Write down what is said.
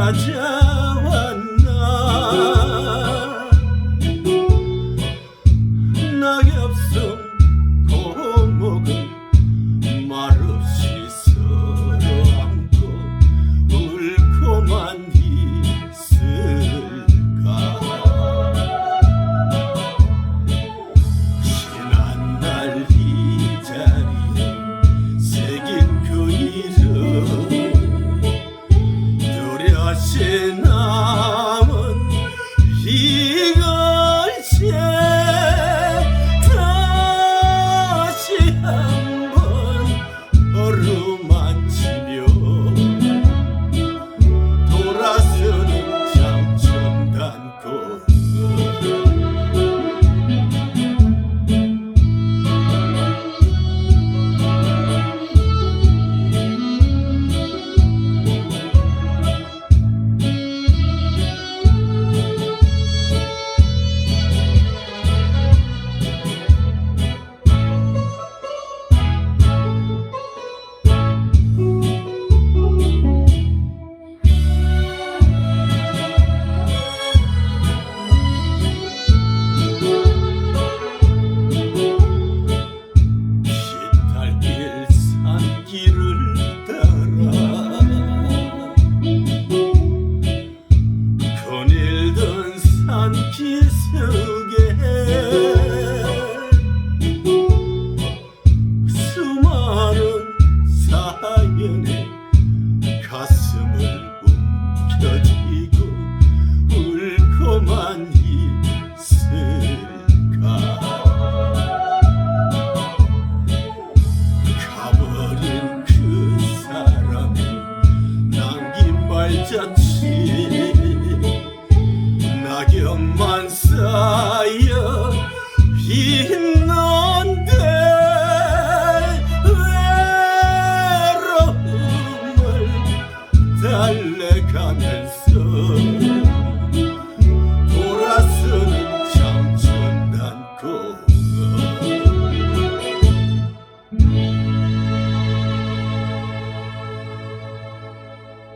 찾아왔나. 낙엽 속 失う 사연에 가슴을 움켜쥐고 울고만 있을까? 가버린 그 사람이 남긴 말자취 낙엽만 빈